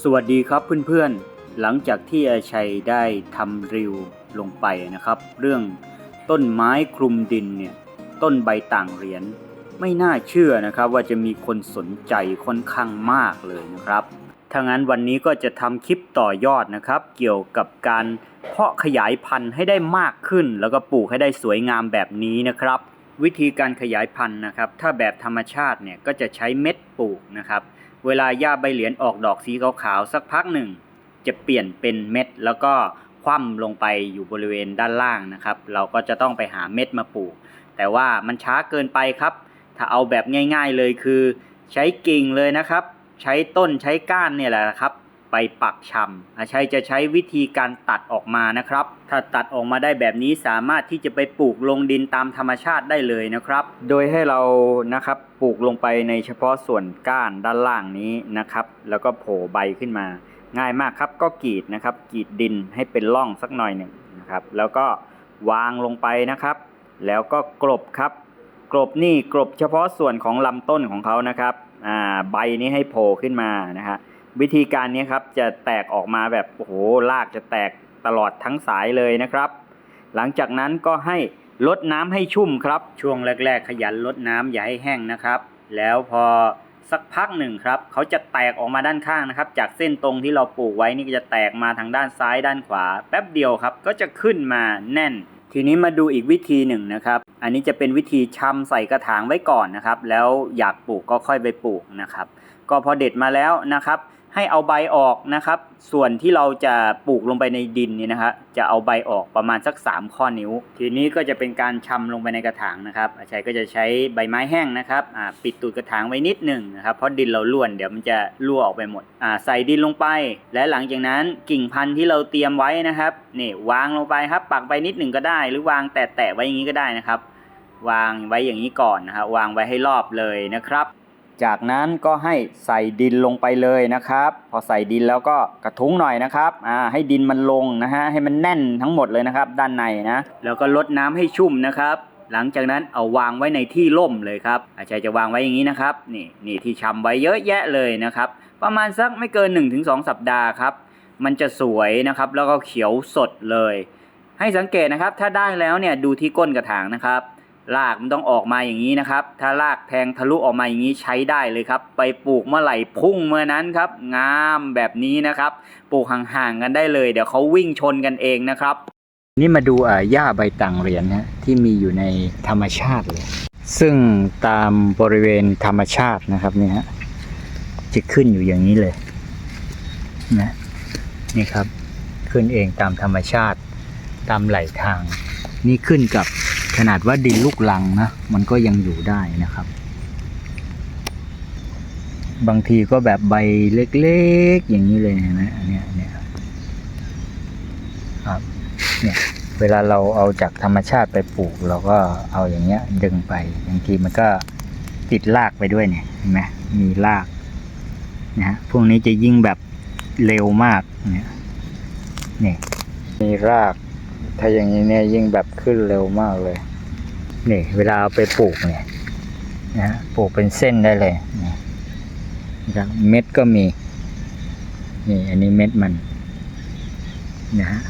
สวัสดีครับเพื่อนๆ หลังจากที่อาชัยได้ทำรีวลงไปนะครับ เรื่องต้นไม้คลุมดินเนี่ยต้นใบต่างเหรียญไม่น่าเชื่อนะครับ ว่าจะมีคนสนใจค่อนข้างมากเลยนะครับถ้างั้นวันนี้ก็จะทำคลิปต่อยอดนะครับ เกี่ยวกับการเพาะขยายพันธุ์ให้ได้มากขึ้น แล้วก็ปลูกให้ได้สวยงามแบบนี้นะครับ วิธีการขยายพันธุ์นะครับ ถ้าแบบธรรมชาติเนี่ยก็จะใช้เม็ดปลูกนะครับ เวลาหญ้าใบเหลียนออกดอกสีขาวๆสักพักหนึ่ง จะเปลี่ยนเป็นเม็ด แล้วก็คว่ำลงไปอยู่บริเวณด้านล่างนะครับ เราก็จะต้องไปหาเม็ดมาปลูก แต่ว่ามันช้าเกินไปครับ ถ้าเอาแบบง่าย ๆเลยคือ ใช้กิ่งเลยนะครับ ใช้ต้นใช้ก้านเนี่ยแหละครับ ไปปักชำอาชัยจะใช้วิธีการตัดออกมานะครับ ถ้าตัดออกมาได้แบบนี้สามารถที่จะไปปลูกลงดินตามธรรมชาติได้เลยนะครับ โดยให้เรานะครับปลูกลงไปในเฉพาะส่วนก้านด้านล่างนี้นะครับ แล้วก็โผล่ใบขึ้นมา ง่ายมากครับก็กรีดนะครับกรีดดินให้เป็นร่องสักหน่อยหนึ่งนะครับแล้วก็วางลงไปนะครับ แล้วก็กลบครับกลบนี่กลบเฉพาะส่วนของลำต้นของเขานะครับอ่าใบนี้ให้โผล่ขึ้นมานะฮะ วิธีการนี้ครับจะแตกออกมาแบบโอ้โหรากจะแตกตลอดทั้งสายเลยนะครับ หลังจากนั้นก็ให้ลดน้ำให้ชุ่มครับ ช่วงแรก ๆ ขยันลดน้ำอย่าให้แห้งนะครับ แล้วพอสักพักหนึ่งครับเขาจะแตกออกมาด้านข้างนะครับ จากเส้นตรงที่เราปลูกไว้นี่จะแตกมาทางด้านซ้ายด้านขวา แป๊บเดียวครับ ก็จะขึ้นมาแน่น ทีนี้มาดูอีกวิธีหนึ่งนะครับ อันนี้จะเป็นวิธีชำใส่กระถางไว้ก่อนนะครับ แล้วอยากปลูกก็ค่อยไปปลูกนะครับ ก็พอเด็ดมาแล้วนะครับ ให้เอาใบออกนะครับ ส่วนที่เราจะปลูกลงไปในดินนี่นะฮะจะเอาใบออกประมาณสัก 3 ข้อนิ้ว ทีนี้ก็จะเป็นการชำลงไปในกระถางนะครับอาชัยก็จะใช้ใบไม้แห้งนะครับปิดตูดกระถางไว้นิดหนึ่งนะครับเพราะดินเราล้วนเดี๋ยวมันจะรั่วออกไปหมดใส่ดินลงไป และหลังจากนั้นกิ่งพันธุ์ที่เราเตรียมไว้นะครับนี่วางลงไปครับปักไปนิดหนึ่งก็ได้ หรือวางแตะๆไว้อย่างนี้ก็ได้นะครับ วางไว้อย่างนี้ก่อนนะครับวางไว้ให้รอบเลยนะครับ จากนั้นก็ให้ใส่ดินลงไปเลยนะครับ พอใส่ดินแล้วก็กระทุ้งหน่อยนะครับอ่าให้ดินมันลงนะฮะให้มันแน่นทั้งหมดเลยนะครับ ด้านในนะแล้วก็ลดน้ำให้ชุ่มนะครับ หลังจากนั้นเอาวางไว้ในที่ร่มเลยครับอาจารย์จะวางไว้อย่างนี้นะครับนี่นี่ที่ชำไว้เยอะแยะเลยนะครับ ประมาณสักไม่เกิน 1-2 สัปดาห์ครับมันจะสวยนะครับ แล้วก็เขียวสดเลย ให้สังเกตนะครับถ้าได้แล้วเนี่ยดูที่ก้นกระถางนะครับ รากมันต้องออกมาอย่างนี้นะครับ ถ้ารากแทงทะลุออกมาอย่างนี้ใช้ได้เลยครับ ไปปลูกเมื่อไหร่พุ่งเมื่อนั้นครับ งามแบบนี้นะครับ ปลูกห่างๆกันได้เลย เดี๋ยวเขาวิ่งชนกันเองนะครับ นี่มาดูอ่าหญ้าใบต่างเหรียญนะที่มีอยู่ในธรรมชาติเลย ซึ่งตามบริเวณธรรมชาตินะครับเนี่ยฮะจะขึ้นอยู่อย่างนี้เลยนะนี่ครับ ขึ้นเองตามธรรมชาติตามไหลทาง นี่ขึ้นกับ ขนาดว่าดินลูกลังนะ มันก็ยังอยู่ได้นะครับ บางทีก็แบบใบเล็กๆ อย่างนี้เลยนะอันเนี้ยเนี่ยครับเนี่ยเวลาเราเอาจากธรรมชาติไปปลูก เราก็เอาอย่างเงี้ยดึงไปบางทีมันก็ติดรากไปด้วยเนี่ยเห็นไหมมีรากนะฮะพวกนี้จะยิ่งแบบเร็วมากเนี่ยนี่มีราก ถ้าอย่างนี้เนี่ยยิ่งแบบขึ้นเร็วมากเลย นี่ เวลาเอาไปปลูกเนี่ยนะปลูกเป็นเส้นได้เลยนะครับเม็ดก็มี นี่ อันนี้เม็ดมันนะฮะ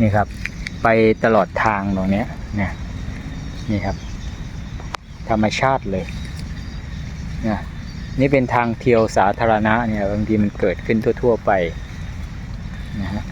นี่ครับ ไปตลอดทางตรงเนี้ยนะนี่ครับ ธรรมชาติเลยนะนี่เป็นทางเที่ยวสาธารณะเนี่ยบางทีมันเกิดขึ้นทั่ว ๆ ไปนะฮะ